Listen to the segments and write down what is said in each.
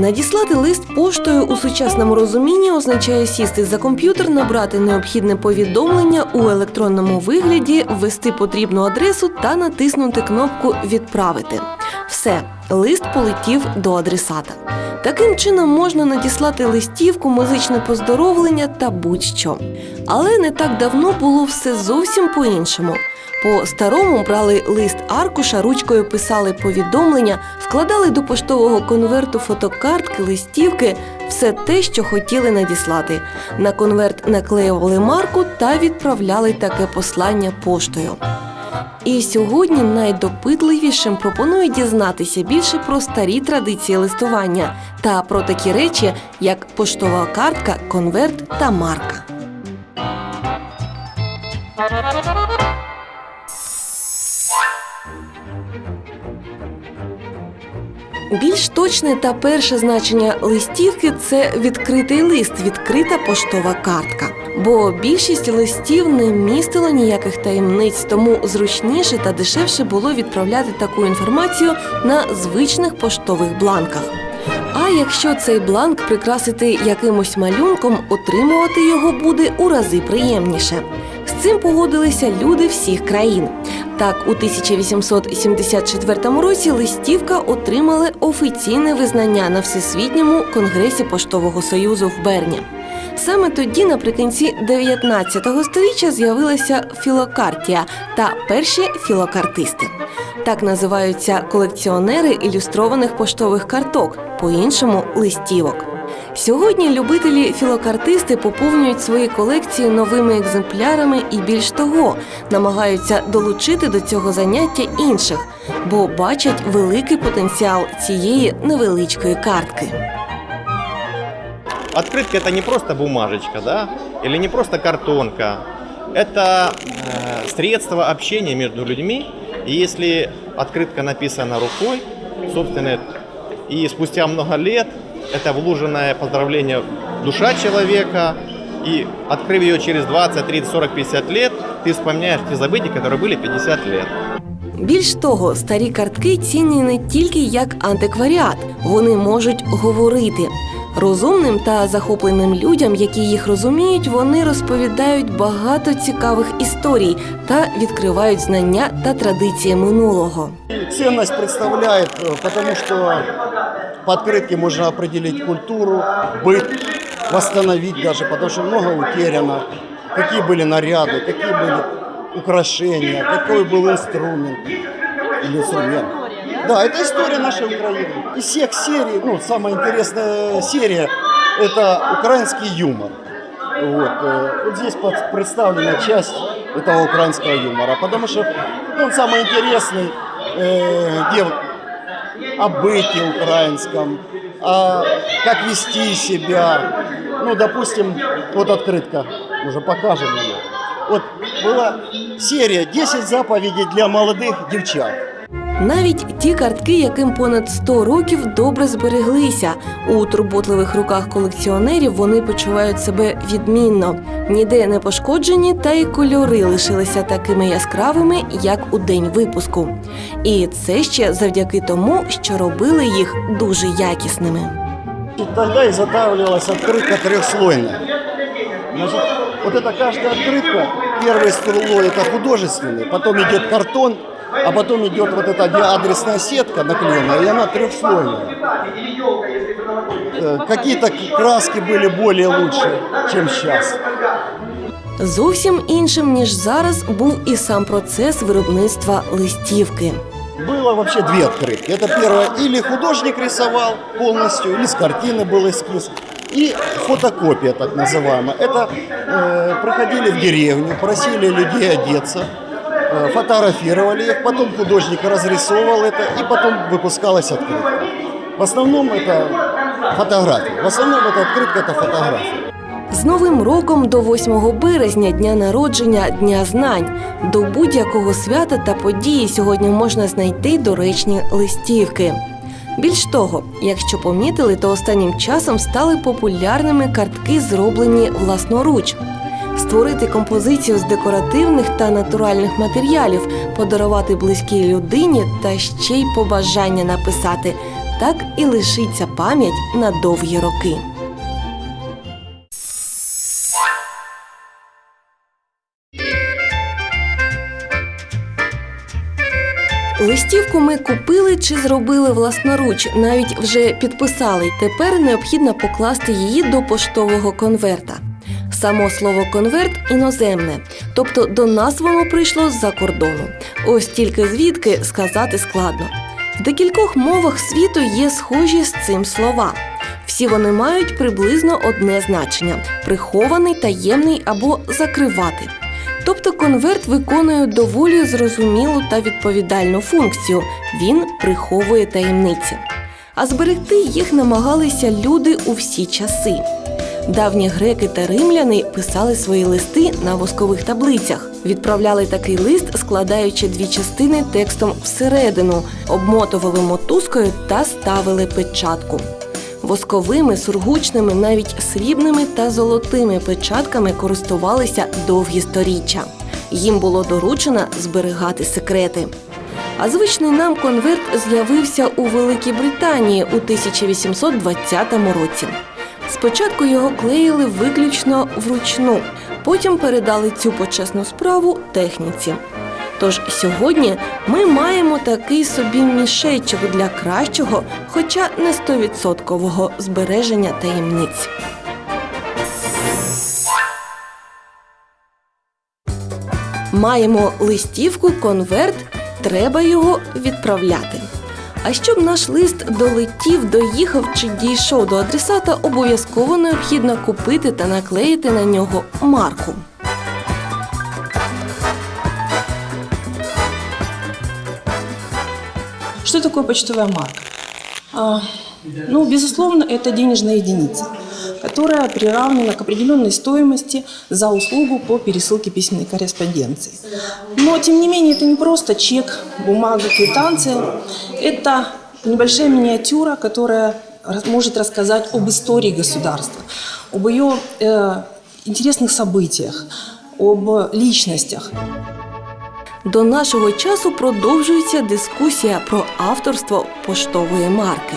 Надіслати лист поштою у сучасному розумінні означає сісти за комп'ютер, набрати необхідне повідомлення у електронному вигляді, ввести потрібну адресу та натиснути кнопку Відправити. Все, лист полетів до адресата. Таким чином можна надіслати листівку, музичне поздоровлення та будь-що. Але не так давно було все зовсім по-іншому. По старому брали лист аркуша, ручкою писали повідомлення, вкладали до поштового конверту фотокартки, листівки, все те, що хотіли надіслати. На конверт наклеювали марку та відправляли таке послання поштою. І сьогодні найдопитливішим пропоную дізнатися більше про старі традиції листування та про такі речі, як поштова картка, конверт та марка. Більш точне та перше значення листівки це відкритий лист, відкрита поштова картка. Бо більшість листів не містила ніяких таємниць, тому зручніше та дешевше було відправляти таку інформацію на звичних поштових бланках. А якщо цей бланк прикрасити якимось малюнком, отримувати його буде у рази приємніше. З цим погодилися люди всіх країн. Так, у 1874 році листівка отримала офіційне визнання на Всесвітньому конгресі поштового союзу в Берні. Саме тоді, наприкінці 19 століття, з'явилася філокартія та перші філокартисти. Так називаються колекціонери ілюстрованих поштових карток, по-іншому листівок. Сьогодні любителі філокартисти поповнюють свої колекції новими екземплярами і більш того, намагаються долучити до цього заняття інших, бо бачать великий потенціал цієї невеличкої картки. Открытка это не просто бумажечка, да, или не просто картонка. Это э, средство общения между людьми. И если открытка написана рукой, собственно, и спустя много лет это вложенное поздравление душа человека, и открыв ее через 20, 30, 40, 50 лет, ты вспоминаешь те события, которые были 50 лет. Більш того, старі картки цінні не тільки як антикваріат, вони можуть говорити. Розумним та захопленим людям, які їх розуміють, вони розповідають багато цікавих історій та відкривають знання та традиції минулого. Ценность представляет, э, потому что по открытке можно определить культуру, быт, восстановить даже, потому что много утеряно. Какие были наряды, какие были украшения, какой был инструмент или инструмент. Да, это история нашей Украины. Из всех серий, ну, самая интересная серия – это украинский юмор. Вот, э, вот здесь представлена часть этого украинского юмора, потому что он самый интересный, э, где о быте украинском, о как вести себя. Ну, допустим, вот открытка, уже покажем ее. Вот была серия «10 заповедей для молодых девчат». Навіть ті картки, яким понад 100 років добре збереглися. У турботливих руках колекціонерів вони почувають себе відмінно, ніде не пошкоджені, та й кольори лишилися такими яскравими, як у день випуску. І це ще завдяки тому, що робили їх дуже якісними. И тогда изготавливалась открытка трехслойная. Значит, вот это каждая открытка, первый слой это художественный, потом идет картон, а потом идет вот эта адресная сетка наклеенная, и она трехслойная. Э, Какие-то краски были более лучше, чем сейчас. Зовсім іншим ніж зараз був і сам процес виробництва листівки. Было вообще две открытки. Это первое, или художник рисовал полностью, или с картины был эскиз, и фотокопия так называемая. Это э, приходили в деревню, просили людей одеться, э, фотографировали их, потом художник разрисовывал это, и потом выпускалась открытка. В основном это фотография. В основном эта открытка это фотография. З Новим роком до 8 березня, дня народження, дня знань. До будь-якого свята та події сьогодні можна знайти доречні листівки. Більш того, якщо помітили, то останнім часом стали популярними картки, зроблені власноруч. Створити композицію з декоративних та натуральних матеріалів, подарувати близькій людині та ще й побажання написати. так і лишиться пам'ять на довгі роки. Листівку ми купили чи зробили власноруч, навіть вже підписали. Тепер необхідно покласти її до поштового конверта. Само слово конверт іноземне, тобто до нас воно прийшло з-за кордону. Ось тільки звідки сказати складно. В декількох мовах світу є схожі з цим слова. Всі вони мають приблизно одне значення: прихований, таємний або закривати. Тобто конверт виконує доволі зрозумілу та відповідальну функцію. Він приховує таємниці. А зберегти їх намагалися люди у всі часи. Давні греки та римляни писали свої листи на воскових таблицях. Відправляли такий лист, складаючи дві частини текстом всередину, обмотували мотузкою та ставили печатку. Восковими, сургучними, навіть срібними та золотими печатками користувалися довгі сторіччя. Їм було доручено зберігати секрети. А звичний нам конверт з'явився у Великій Британії у 1820 році. Спочатку його клеїли виключно вручну, потім передали цю почесну справу техніці. Тож сьогодні ми маємо такий собі мішечок для кращого, хоча не стовідсоткового збереження таємниць. Маємо листівку, конверт, треба його відправляти. А щоб наш лист долетів, доїхав чи дійшов до адресата, обов'язково необхідно купити та наклеїти на нього марку. Что такое почтовая марка? А, ну, безусловно, это денежная единица, которая приравнена к определенной стоимости за услугу по пересылке письменной корреспонденции. Но, тем не менее, это не просто чек, бумага, квитанция. Это небольшая миниатюра, которая рас- может рассказать об истории государства, об ее э, интересных событиях, об личностях. До нашого часу продовжується дискусія про авторство поштової марки.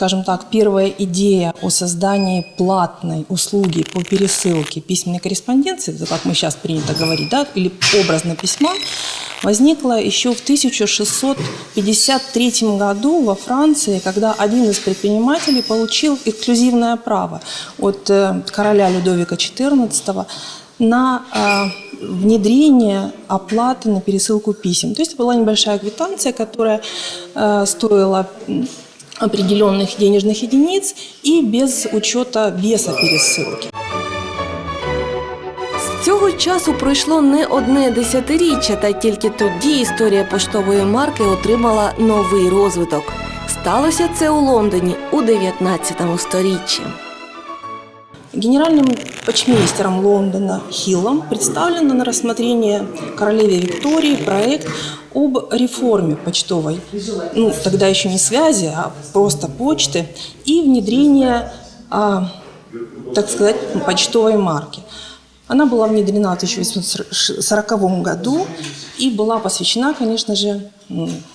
Скажем так, первая идея о создании платной услуги по пересылке письменной корреспонденции, как мы сейчас принято говорить, да, или образно письма, возникла еще в 1653 году во Франции, когда один из предпринимателей получил эксклюзивное право от э, короля Людовика XIV на э, внедрение оплаты на пересылку писем. То есть это была небольшая квитанция, которая э, стоила определенных денежных единиц и без учета веса пересылки. З цього часу пройшло не одне десятиріччя, та тільки тоді історія поштової марки отримала новий розвиток. Сталося це у Лондоні у 19 сторіччі. Генеральным почмейстером Лондона Хиллом представлен на рассмотрение королеве Виктории проект об реформе почтовой, ну, тогда еще не связи, а просто почты, и внедрение, а, так сказать, почтовой марки. Она была внедрена в 1840 году и была посвящена, конечно же,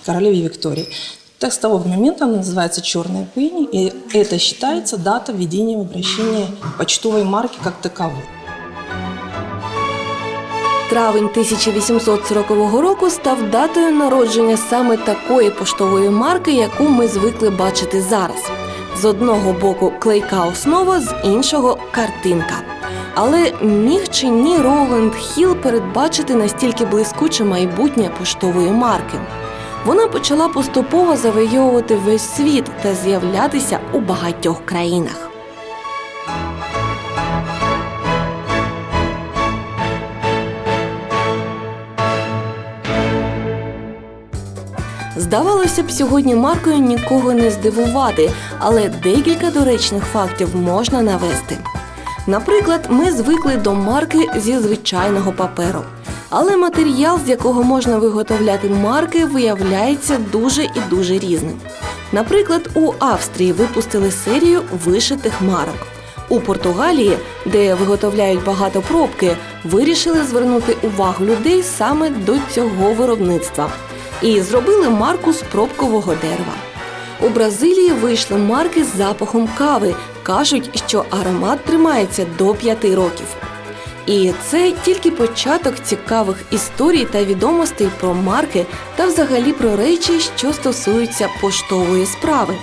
королеве Виктории. Так с того момента она называется «Черная пенни», и это считается дата введения в обращение почтовой марки как таковой. Травень 1840 року став датою народження саме такої поштової марки, яку ми звикли бачити зараз. З одного боку клейка основа, з іншого картинка. Але міг чи ні Роуленд Хіл передбачити настільки блискуче майбутнє поштової марки. Вона почала поступово завойовувати весь світ та з'являтися у багатьох країнах. Здавалося б, сьогодні маркою нікого не здивувати, але декілька доречних фактів можна навести. Наприклад, ми звикли до марки зі звичайного паперу. Але матеріал, з якого можна виготовляти марки, виявляється дуже і дуже різним. Наприклад, у Австрії випустили серію вишитих марок. У Португалії, де виготовляють багато пробки, вирішили звернути увагу людей саме до цього виробництва і зробили марку з пробкового дерева. У Бразилії вийшли марки з запахом кави. Кажуть, що аромат тримається до 5 років. І це тільки початок цікавих історій та відомостей про марки та взагалі про речі, що стосуються поштової справи.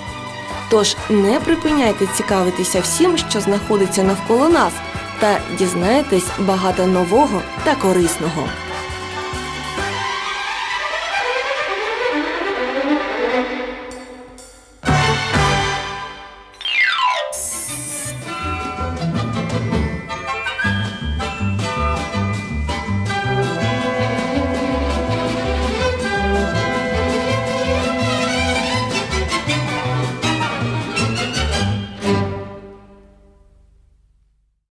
Тож не припиняйте цікавитися всім, що знаходиться навколо нас, та дізнаєтесь багато нового та корисного.